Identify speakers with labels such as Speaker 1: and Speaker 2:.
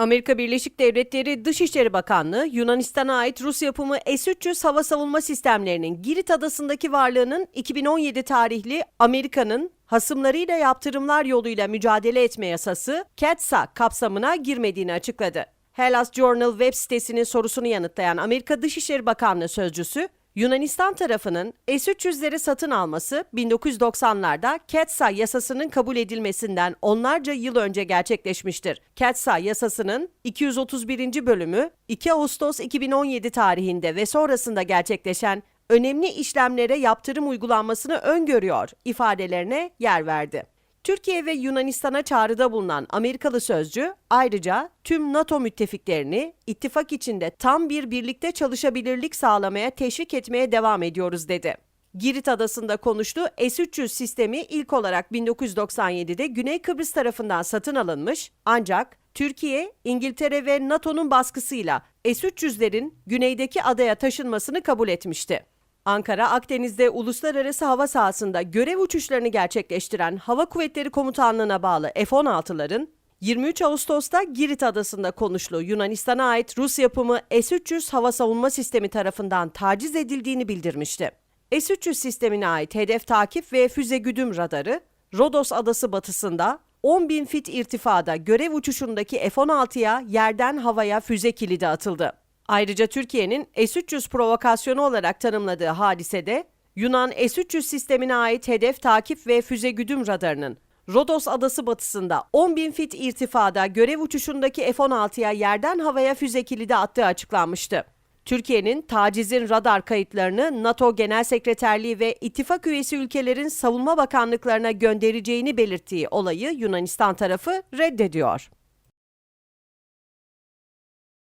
Speaker 1: Amerika Birleşik Devletleri Dışişleri Bakanlığı, Yunanistan'a ait Rus yapımı S-300 hava savunma sistemlerinin Girit adasındaki varlığının 2017 tarihli Amerika'nın hasımlarıyla yaptırımlar yoluyla mücadele etme yasası CATSA kapsamına girmediğini açıkladı. Hellas Journal web sitesinin sorusunu yanıtlayan Amerika Dışişleri Bakanlığı sözcüsü, Yunanistan tarafının S-300'leri satın alması 1990'larda CATSA yasasının kabul edilmesinden onlarca yıl önce gerçekleşmiştir. CATSA yasasının 231. bölümü 2 Ağustos 2017 tarihinde ve sonrasında gerçekleşen önemli işlemlere yaptırım uygulanmasını öngörüyor ifadelerine yer verdi. Türkiye ve Yunanistan'a çağrıda bulunan Amerikalı sözcü ayrıca tüm NATO müttefiklerini ittifak içinde tam bir birlikte çalışabilirlik sağlamaya teşvik etmeye devam ediyoruz dedi. Girit adasında konuştu S-300 sistemi ilk olarak 1997'de Güney Kıbrıs tarafından satın alınmış ancak Türkiye, İngiltere ve NATO'nun baskısıyla S-300'lerin güneydeki adaya taşınmasını kabul etmişti. Ankara, Akdeniz'de uluslararası hava sahasında görev uçuşlarını gerçekleştiren Hava Kuvvetleri Komutanlığı'na bağlı F-16'ların 23 Ağustos'ta Girit Adası'nda konuşlu Yunanistan'a ait Rus yapımı S-300 hava savunma sistemi tarafından taciz edildiğini bildirmişti. S-300 sistemine ait hedef takip ve füze güdüm radarı, Rodos adası batısında 10 bin fit irtifada görev uçuşundaki F-16'ya yerden havaya füze kilidi atıldı. Ayrıca Türkiye'nin S-300 provokasyonu olarak tanımladığı hadisede Yunan S-300 sistemine ait hedef takip ve füze güdüm radarının Rodos adası batısında 10 bin fit irtifada görev uçuşundaki F-16'ya yerden havaya füze kilidi attığı açıklanmıştı. Türkiye'nin tacizin radar kayıtlarını NATO Genel Sekreterliği ve ittifak üyesi ülkelerin savunma bakanlıklarına göndereceğini belirttiği olayı Yunanistan tarafı reddediyor.